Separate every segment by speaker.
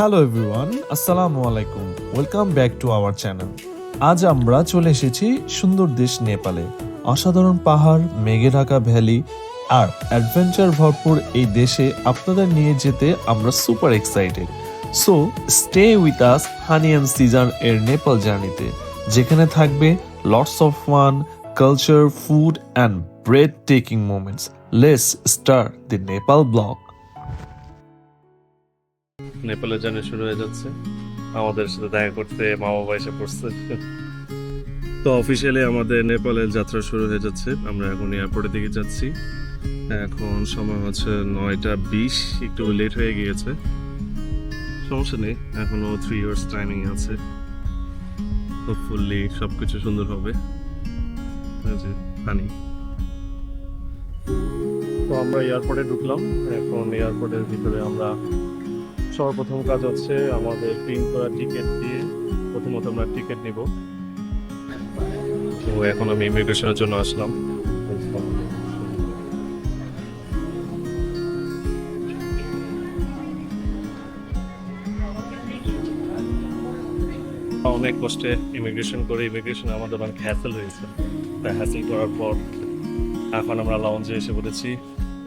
Speaker 1: Hello everyone আসসালামু আলাইকুম welcome back to our channel আজ আমরা চলে এসেছি সুন্দর দেশ নেপালে। অসাধারণ পাহাড়, মেঘে ঢাকা ভ্যালি আর অ্যাডভেঞ্চার ভরপুর এই দেশে আপনাদের নিয়ে যেতে আমরা super excited so stay with us honey and season এর নেপাল জার্নিতে যেখানে থাকবে lots of one culture food and breathtaking moments let's start the Nepal vlog
Speaker 2: নেপালে জার্নি শুরু হয়ে যাচ্ছে। আমাদের সাথে দেখা করতে মা বাবা এসে পড়ছে। তো অফিসিয়ালি আমাদের নেপালের যাত্রা শুরু হয়ে যাচ্ছে। আমরা এখন এয়ারপোর্টের দিকে যাচ্ছি। এখন সময় হচ্ছে নয়টা বিশ, একটু লেট হয়ে গিয়েছে। সমস্যা নেই এখনও থ্রি ইয়ার্স টাইমিং আছে। হোপফুলি সব কিছু সুন্দর হবে। হানি তো আমরা এয়ারপোর্টে ঢুকলাম। এখন এয়ারপোর্টের ভিতরে আমরা সর্বপ্রথম কাজ হচ্ছে আমাদের প্রিন্ট করা টিকিট দিয়ে প্রথমত আমরা টিকিট নিব। তো এখন আমি ইমিগ্রেশনের জন্য আসলাম। অনেক কষ্টে ইমিগ্রেশন করে ইমিগ্রেশন আমাদের অনেক হ্যাসেল হয়েছে। হ্যাসেল করার পর এখন আমরা লাউঞ্জে এসে পড়েছি।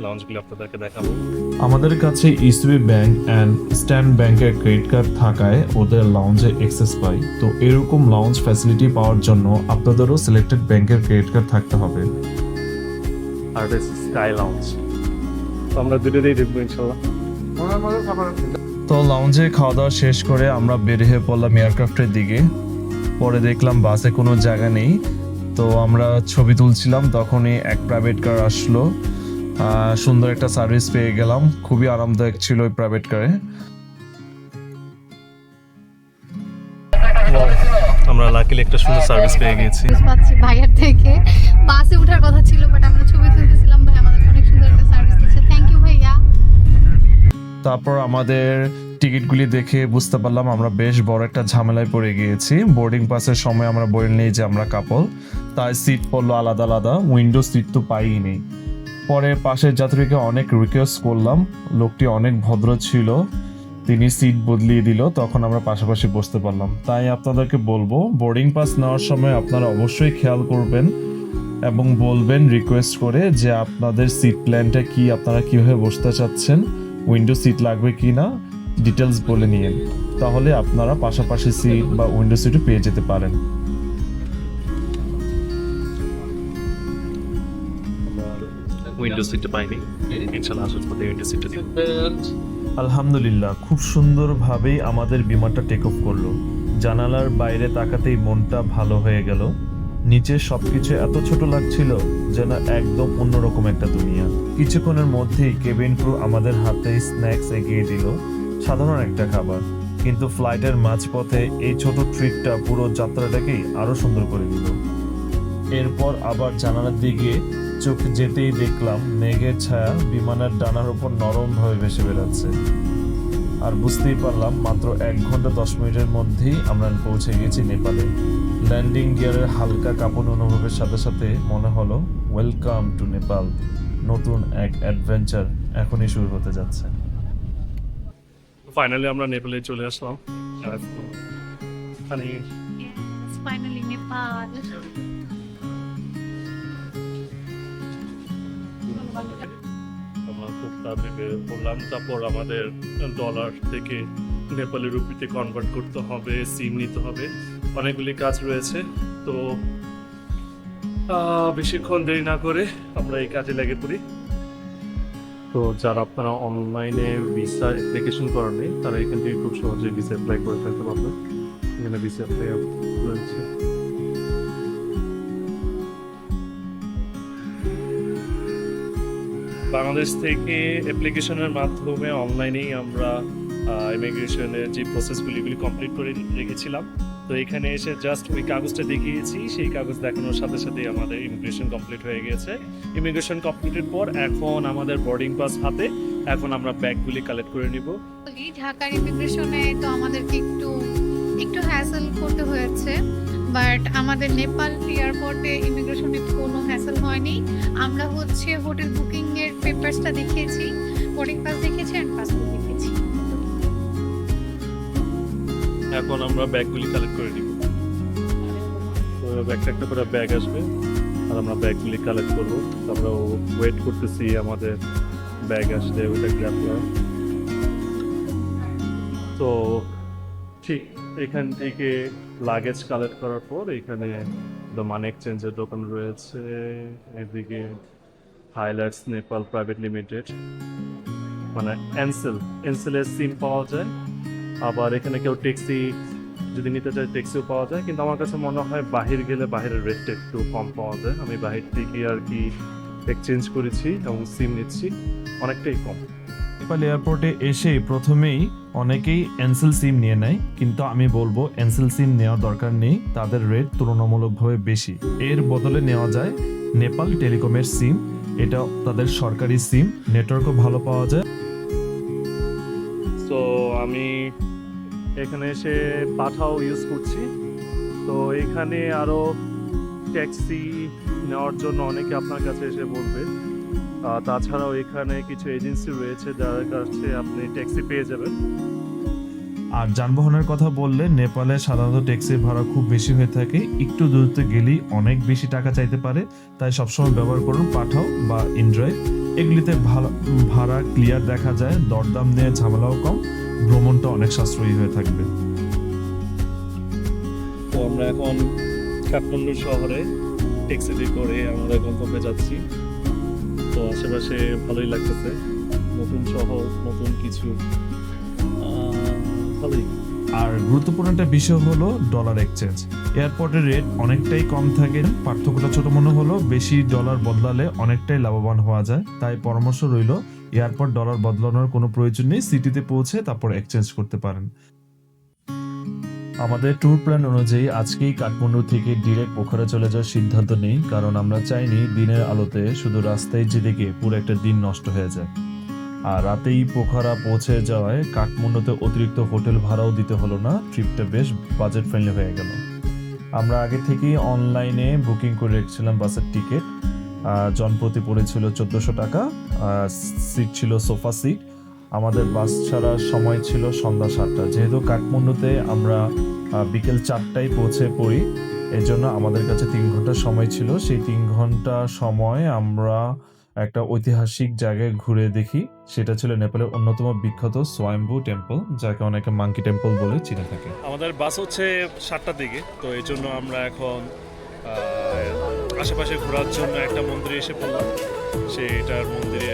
Speaker 2: লাউঞ্জগুলো আপনাদেরকে দেখাবো।
Speaker 1: আমাদের কাছে ইসবি ব্যাংক অ্যান্ড স্ট্যান্ড ব্যাংকের ক্রেডিট কার্ড থাকায় ওদের লাউঞ্জে অ্যাক্সেস পাই। তো এরকম লাউঞ্জ ফ্যাসিলিটি পাওয়ার জন্য আপনাদেরও সিলেক্টেড ব্যাংকের ক্রেডিট কার্ড থাকতে হবে।
Speaker 2: আর স্কাই লাউঞ্জ তো আমরা দুটোতেই দেখব ইনশাল্লাহ।
Speaker 1: তো লাউঞ্জে খাওয়া দাওয়া শেষ করে আমরা বের হয়ে পড়লাম এয়ারক্রাফটের দিকে। পরে দেখলাম বাসে কোনো জায়গা নেই। তো আমরা ছবি তুলছিলাম তখনই এক প্রাইভেট কার আসলো। সুন্দর একটা সার্ভিস পেয়ে গেলাম। খুবই আরামদায়ক ছিল ওই প্রাইভেট কারে
Speaker 2: আমরা লাকিলি একটা সুন্দর সার্ভিস পেয়ে গিয়েছি
Speaker 3: পাচ্ছি ভাইয়ার থেকে। বাসে ওঠার কথা ছিল বাট আমরা ছবি তুলতেছিলাম ভাই আমাদের অনেক সুন্দর একটা সার্ভিস দিচ্ছে। থ্যাংক ইউ ভাইয়া।
Speaker 1: তারপর আমাদের টিকিটগুলি দেখে বুঝতে পারলাম আমরা বেশ বড় একটা ঝামেলায় পড়ে গিয়েছি। বোর্ডিং পাসের সময় আমরা বলে নিই যে আমরা কাপল। তাই সিট পড়ল আলাদা আলাদা উইন্ডো সিট তো পাইই নেই। পরে পাশের যাত্রীকে অনেক রিকোয়েস্ট করলাম। লোকটি অনেক ভদ্র ছিল। তিনি সিট বদলিয়ে দিল, তখন আমরা পাশাপাশি বসতে পারলাম। তাই আপনাদেরকে বলব বোর্ডিং পাস নেওয়ার সময় আপনারা অবশ্যই খেয়াল করবেন এবং বলবেন রিকোয়েস্ট করে যে আপনাদের সিট প্ল্যানটা কি, আপনারা কীভাবে বসতে চাচ্ছেন উইন্ডো সিট লাগবে কি না ডিটেলস বলে নিন তাহলে আপনারা পাশাপাশি সিট বা উইন্ডো সিটও পেয়ে যেতে পারেন।
Speaker 2: উইন্ডো সিটটা পাইনি। ইনশাল্লাহ আসার পথে উইন্ডো সিটটা
Speaker 1: আলহামদুলিল্লাহ, খুব সুন্দরভাবেই আমাদের বিমানটা টেক অফ করল। জানালার বাইরে তাকাতেই মনটা ভালো হয়ে গেল। নিচে সবকিছু এত ছোট লাগছিল যেন একদম অন্যরকম একটা দুনিয়া। কিছুক্ষণের মধ্যেই কেবিন ক্রু আমাদের হাতে স্ন্যাক্স এগিয়ে দিল। সাধারণ একটা খাবার। কিন্তু ফ্লাইটের মাঝপথে এই ছোট ট্রিটটা পুরো যাত্রাটাকেই আরও সুন্দর করে দিল। এরপর আবার জানালার দিকে চোখ যেতেই দেখলাম মেঘের ছায়া বিমানের ডানার উপর নরমভাবে ভেসে বেড়াচ্ছে। আর বুঝতেই পারলাম মাত্র এক ঘণ্টা দশ মিনিটের মধ্যেই আমরা পৌঁছে গেছি নেপালে। ল্যান্ডিং গিয়ারের হালকা কাঁপন অনুভবের সাথে সাথে মনে হলো ওয়েলকাম টু নেপাল নতুন এক অ্যাডভেঞ্চার এখনই শুরু হতে যাচ্ছে।
Speaker 2: ফাইনালি আমরা নেপালে চলে আসলাম।
Speaker 3: ফাইনালি নেপাল
Speaker 2: তাড়াতাড়ি বের করলাম তারপর আমাদের ডলার থেকে নেপালি রুপিতে কনভার্ট করতে হবে সিম নিতে হবে। অনেকগুলি কাজ রয়েছে, তো বেশিক্ষণ দেরি না করে আমরা এই কাজে লেগে পড়ি। তো যারা আপনারা অনলাইনে ভিসা অ্যাপ্লিকেশন করেন তারা এখান থেকে খুব সহজে ভিসা অ্যাপ্লাই করে ফেলতে পারবে এখানে ভিসা অ্যাপ্লাই রয়েছে। বাংলাদেশ থেকে অ্যাপ্লিকেশনের মাধ্যমে অনলাইনেই আমরা ইমিগ্রেশনের যে প্রসেসগুলি এগুলি কমপ্লিট করে রেখেছিলাম। তো এখানে এসে জাস্ট ওই কাগজটা দেখিয়েছি, সেই কাগজ দেখানোর সাথে সাথে আমাদের ইমিগ্রেশন কমপ্লিট হয়ে গেছে। ইমিগ্রেশন কমপ্লিটের পর এখন আমাদের বোর্ডিং পাস হাতে, এখন আমরা ব্যাগগুলি কালেক্ট করে নিব।
Speaker 3: ঢাকার ইমিগ্রেশনে তো আমাদেরকে একটু একটু হ্যাসেল করতে হয়েছে। বাট আমাদের নেপাল এয়ারপোর্টে ইমিগ্রেশনে কোনো হ্যাসেল হয়নি। আমরা হচ্ছে হোটেল বুকিং এর পেপারসটা দেখিয়েছি বোর্ডিং পাস দেখিয়েছি অ্যান্ড পাসপোর্ট দেখিয়েছি।
Speaker 2: এখন আমরা ব্যাগগুলি কালেক্ট করে নিব। তো একটা করে ব্যাগ আসবে, আর আমরা ব্যাগগুলি কালেক্ট করব। আমরা ওয়েট করতেছি আমাদের ব্যাগ আসলে ওইটা করা তো, ঠিক। এখান থেকে লাগেজ কালেক্ট করার পর এখানে দ্য মানি এক্সচেঞ্জের দোকান রয়েছে। এদিকে হাইলাইটস নেপাল প্রাইভেট লিমিটেড মানে এনসেল এনসেলের সিম পাওয়া যায়। আবার এখানে কেউ ট্যাক্সি যদি নিতে চায় ট্যাক্সিও পাওয়া যায়। কিন্তু আমার কাছে মনে হয় বাহির গেলে বাহিরের রেটটা একটু কম পাওয়া যায়। আমি বাহির থেকে আর কি এক্সচেঞ্জ করেছি এবং সিম নিচ্ছি। অনেকটাই কম।
Speaker 1: নেপাল এয়ারপোর্টে এসে প্রথমেই অনেকেই এনসেল সিম নিয়ে নেয়, কিন্তু আমি বলব এনসেল সিম নেওয়ার দরকার নেই, তাদের রেট তুলনামূলকভাবে বেশি। এর বদলে নেওয়া যায় নেপাল টেলিকমের সিম এটা তাদের সরকারি সিম নেটওয়ার্কও ভালো পাওয়া যায়।
Speaker 2: তো আমি এখানে এসে পাঠাও ইউজ করছি। তো এখানে আরও ট্যাক্সি নেওয়ার জন্য অনেকে আপনার কাছে এসে বলবে। তাছাড়াও এখানে কিছু এজেন্সি রয়েছে যার কাছে আপনি ট্যাক্সি পেয়ে যাবেন।
Speaker 1: আর যানবাহনের কথা বললে নেপালে সাধারণত ট্যাক্সির ভাড়া খুব বেশি হয়ে থাকে। একটু দূরত্বে গেলেই অনেক বেশি টাকা চাইতে পারে। তাই সবসময় ব্যবহার করুন পাঠাও বা ইনড্রাইভ। এগুলিতে ভাড়া- ভাড়া ক্লিয়ার দেখা যায়। দরদাম নিয়ে ঝামেলাও কম। ভ্রমণটা অনেক সাশ্রয়ী হয়ে থাকবে।
Speaker 2: তো আমরা এখন কাঠমান্ডু শহরে ট্যাক্সিতে করে আমরা গন্তব্যে যাচ্ছি। আশেপাশে ভালোই লাগতেছে। নতুন শহর, নতুন কিছু। ভালোই।
Speaker 1: আর গুরুত্বপূর্ণ একটা বিষয় হলো ডলার এক্সচেঞ্জ এয়ারপোর্টের রেট অনেকটাই কম থাকে। পার্থক্যটা ছোট মনে হলো, বেশি ডলার বদলালে অনেকটাই লাভবান হওয়া যায়। তাই পরামর্শ রইল এয়ারপোর্ট ডলার বদলানোর কোনো প্রয়োজন নেই। সিটিতে পৌঁছে তারপর এক্সচেঞ্জ করতে পারেন। আমাদের ট্যুর প্ল্যান অনুযায়ী আজকেই কাঠমান্ডু থেকে ডিরেক্ট পোখরা চলে যাওয়ার সিদ্ধান্ত নেই, কারণ আমরা চাইনি দিনের আলোতে শুধু রাস্তায় যেতে গিয়ে পুরো একটা দিন নষ্ট হয়ে যায়। আর রাতেই পোখরা পৌঁছে যাওয়ায় কাঠমান্ডুতে অতিরিক্ত হোটেল ভাড়াও দিতে হলো না ট্রিপটা বেশ বাজেট ফ্রেন্ডলি হয়ে গেল। আমরা আগে থেকেই অনলাইনে বুকিং করে রেখেছিলাম বাসের টিকিট জনপ্রতি পড়েছিল চোদ্দোশো টাকা সিট ছিল সোফা সিট আমাদের বাস ছাড়ার সময় ছিল সন্ধ্যা সাতটা। যেহেতু কাঠমান্ডুতে আমরা বিকেল চারটায় পৌঁছে পড়ি এই জন্য আমাদের কাছে তিন ঘণ্টা সময় ছিল। সেই তিন ঘণ্টা সময় আমরা একটা ঐতিহাসিক জায়গায় ঘুরে দেখি। সেটা ছিল নেপালের অন্যতম বিখ্যাত সোয়াম্বু টেম্পল যাকে অনেকে মাঙ্কি টেম্পল বলে চিনে থাকে।
Speaker 2: আমাদের বাস হচ্ছে সাতটার দিকে তো এই জন্য আমরা এখন আশেপাশে ঘোরার জন্য একটা মন্দিরে এসে পড়লাম। সেটার মন্দিরে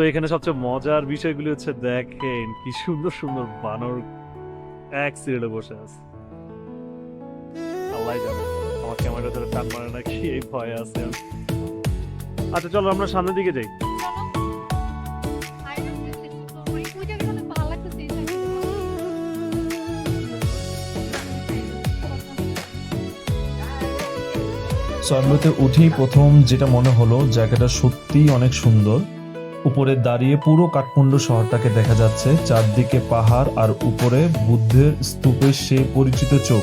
Speaker 2: তো এখানে সবচেয়ে মজার বিষয়গুলি হচ্ছে দেখেন কি সুন্দর সুন্দর বানর এক সিরিয়ালে বসে আছে। আল্লাহ জানে, আমার ক্যামেরা ধরে টান মারে নাকি, এই ভয় আছে আচ্ছা চলো আমরা সামনের দিকে যাই।
Speaker 1: সোয়াম্বুতে উঠেই প্রথম যেটা মনে হলো, জায়গাটা সত্যিই অনেক সুন্দর। উপরে দাঁড়িয়ে পুরো কাঠমান্ডু শহরটাকে দেখা যাচ্ছে। চারদিকে পাহাড় আর উপরে বুদ্ধের স্তূপের সেই পরিচিত চোখ।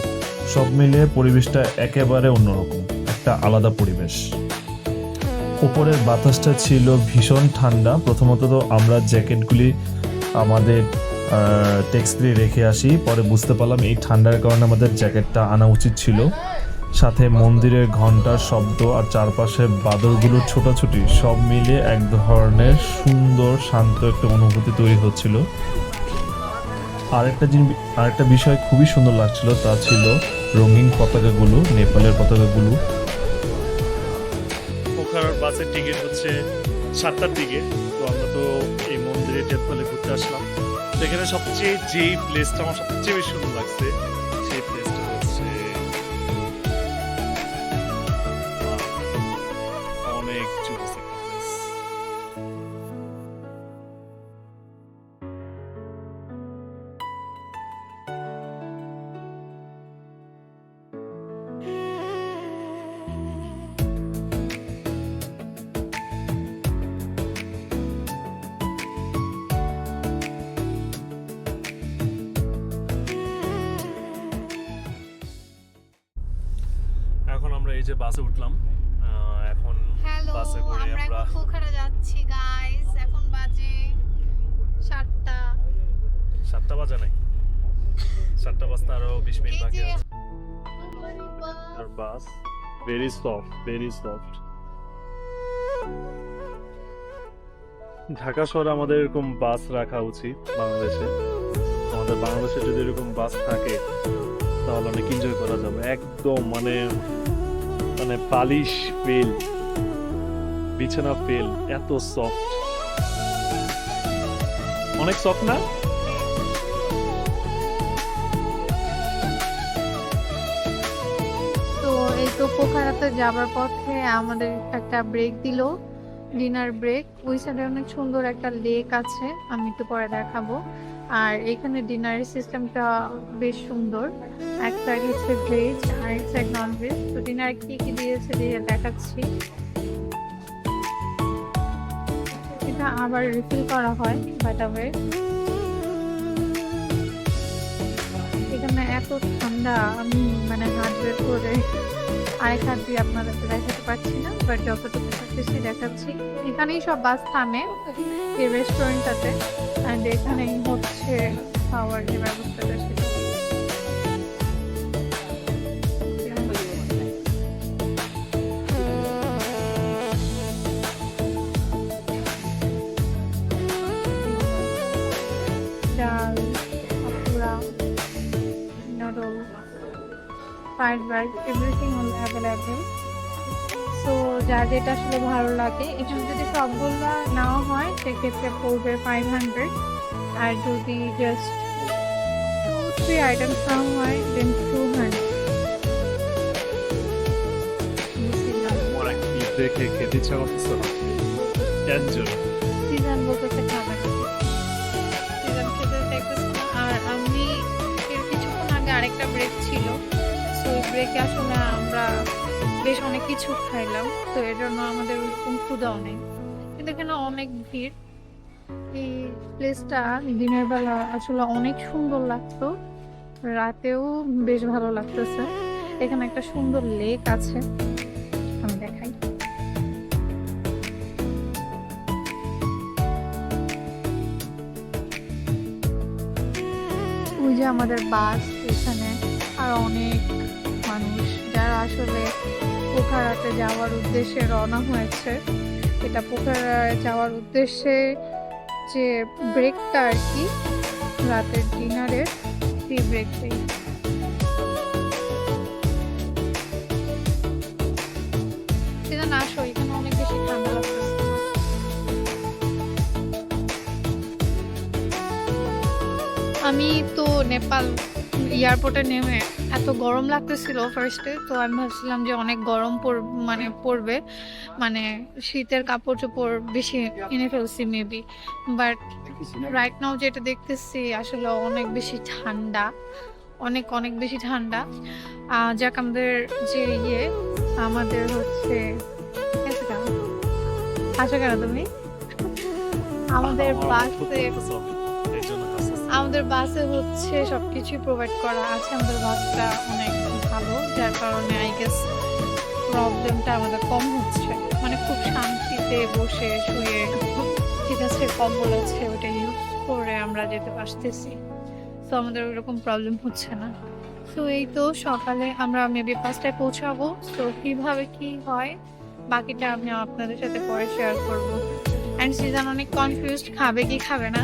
Speaker 1: সব মিলিয়ে পরিবেশটা একেবারে অন্যরকম, একটা আলাদা পরিবেশ। উপরের বাতাসটা ছিল ভীষণ ঠান্ডা। প্রথমত তো আমরা জ্যাকেটগুলি আমাদের টেক্সটলি রেখে আসি। পরে বুঝতে পারলাম এই ঠান্ডার কারণে আমাদের জ্যাকেটটা আনা উচিত ছিল। সাথে মন্দিরের ঘণ্টার শব্দ আর চারপাশে বাদরগুলোর ছোটাছুটি, সব মিলে এক ধরনের সুন্দর, শান্ত একটা অনুভূতি তৈরি হচ্ছিল। আরেকটা জিনিস আরেকটা বিষয় খুবই সুন্দর লাগছিল, তা ছিল রঙিন পতাকাগুলো, নেপালের পতাকাগুলো।
Speaker 2: বাসের টিকিট হচ্ছে সাতটার দিকে, তো আমরা তো এই মন্দিরে টেম্পলে ঘুরতে আসলাম। তো এখানে সবচেয়ে যেই প্লেসটা আমার সবচেয়ে বেশি সুন্দর লাগছে যে বাসে উঠলাম এখন
Speaker 3: হ্যালো
Speaker 2: বাসে করে
Speaker 3: আমরা পোখরা যাচ্ছি গাইস এখন বাজে সাতটা।
Speaker 2: সাতটা বাজে নাই সাতটা বাজতে আরও বিশ মিনিট
Speaker 3: এই
Speaker 2: বাকি আছে। আর বাস। Very soft very soft Dhaka শহরে আমাদের এরকম বাস রাখা উচিত বাংলাদেশে। আমাদের বাংলাদেশে যদি এরকম বাস থাকে তাহলে অনেক এনজয় করা যাবে। একদম মানে মানে পালিশ ফেল, বিছানা ফেল, এত সফট অনেক সফট না?
Speaker 3: তো এই তো পোখারাতে যাবার পথে আমাদের একটা ব্রেক দিল ডিনার ব্রেক ওই সাইডে অনেক সুন্দর একটা লেক আছে, আমি একটু পরে দেখাবো। আর এখানে ডিনারের সিস্টেমটা বেশ সুন্দর। এক সাইড হচ্ছে ভেজ আর এক সাইড নন ভেজ তো ডিনার কি কি দিয়েছে দিয়ে দেখাচ্ছি। এটা আবার রিফিল করা হয় বাট এখানে এত ঠান্ডা, আমি মানে হাত বের করে আরেক হাত দিয়ে আপনাদেরকে দেখাতে পারছি না বাট যতটুকু পারতেছি দেখাচ্ছি। এখানেই সব বাস থামে, এই রেস্টুরেন্টটাতে অ্যান্ড এখানেই হচ্ছে খাওয়ার যে ব্যবস্থাটা সেটা। Rice, everything will available. So যার যেটা আসলে ভালো লাগে এখানে যদি সবগুলো নেওয়া হয় সেক্ষেত্রে পড়বে ফাইভ হান্ড্রেড আর যদি জাস্ট টু থ্রি আইটেমস নেওয়া হয় দেন টু হান্ড্রেড
Speaker 2: দেখে খেতে ইচ্ছা করতেছে না। এনজয়
Speaker 3: সিজন বলতেছে খাবে না সিজন খেতে আর আমি কিছুক্ষণ আগে আরেকটা ব্রেক ছিল। ব্রেকে আসলে আমরা বেশ অনেক কিছু খাইলাম, তো এর জন্য আমাদের ওরকম ক্ষুদাও নেই। কিন্তু এখানে অনেক ভিড়। এই প্লেসটা দিনের বেলা আসলে অনেক সুন্দর লাগতো। রাতেও বেশ ভালো লাগতেছে। এখানে একটা সুন্দর লেক আছে। আমি দেখাই। ওই যে আমাদের বাস এখানে আর অনেক আসলে পোখারাতে যাওয়ার উদ্দেশ্যে রওনা হয়েছে। এটা পোখারায় যাওয়ার উদ্দেশ্যে যে ব্রেকটা আর কি, রাতের ডিনারের সেই ব্রেকটাই আসো অনেক বেশি আমি তো নেপাল এয়ারপোর্টে নেমে এত গরম লাগতেছিল ফার্স্টে তো আমি ভাবছিলাম যে অনেক গরম পড় মানে পড়বে মানে শীতের কাপড় চোপড় বেশি কিনে ফেলছি মেবি বাট রাইট নাও যেটা দেখতেছি আসলে অনেক বেশি ঠান্ডা অনেক অনেক বেশি ঠান্ডা যাক আমাদের যে ইয়ে আমাদের হচ্ছে আসো কেন তুমি? আমাদের বাসে আমাদের বাসে হচ্ছে সব কিছুই প্রোভাইড করা আছে। আমাদের বাসটা অনেক ভালো, যার কারণে আই গেস প্রবলেমটা আমাদের কম হচ্ছে। মানে খুব শান্তিতে বসে শুয়ে, ঠিক আছে কম্বল আছে ওটা ইউজ করে আমরা যেতে পারতেছি। তো আমাদের ওইরকম প্রবলেম হচ্ছে না। তো এই তো সকালে আমরা মেবি পাঁচটায় পৌঁছাবো। তো কীভাবে কি হয়, বাকিটা আমি আপনাদের সাথে পরে শেয়ার করব। অ্যান্ড সিজন অনেক কনফিউজড খাবে কি খাবে না?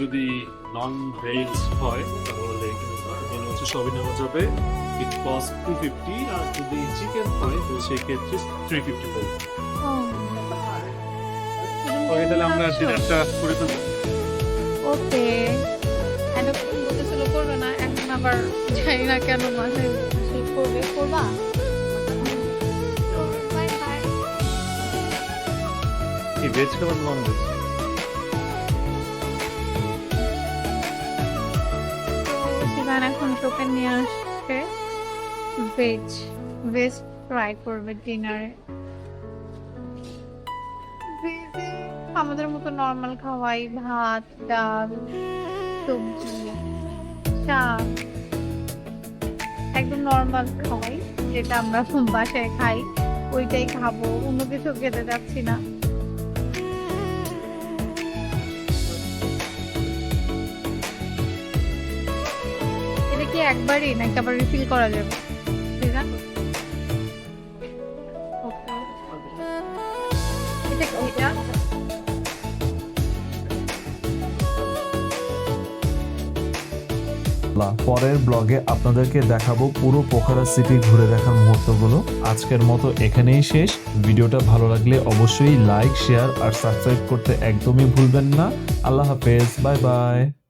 Speaker 2: যদি নন ভেজ হয় তাহলে এখানে হচ্ছে সবই নেওয়া যাবে। ইট কস্ট টু ফিফটি আর যদি চিকেন হয় তো সেক্ষেত্রে থ্রি ফিফটি পড়বে ওকে তাহলে আমরা ডিনারটা করে ফেলব।
Speaker 3: ওকে। এতক্ষণ বলতেছিল করবে না এখন আবার জানি না কেন বলছে করবে করবা? বাই বাই
Speaker 2: কি ভেজ খাবার নন ভেজ
Speaker 3: তো এখন টোকেন নিয়ে আসছে ভেজ ভেজ ফ্রাই করবে ডিনারে আমাদের মতো নর্মাল খাওয়াই ভাত, ডাল, সবজি, শাক। একদম নর্মাল খাওয়াই, যেটা আমরা বাসায় খাই, ওইটাই খাব, অন্য কিছু খেতে যাচ্ছি না। একবারই নাকি আবার রিফিল করা যাবে? এটা
Speaker 1: পরের ব্লগে আপনাদেরকে দেখাবো পুরো পোখারা সিটি ঘুরে দেখার মুহূর্তগুলো। আজকের মতো এখানেই শেষ। ভিডিওটা ভালো লাগলে অবশ্যই লাইক শেয়ার আর সাবস্ক্রাইব করতে একদমই ভুলবেন না। আল্লাহ হাফেজ বাই বাই।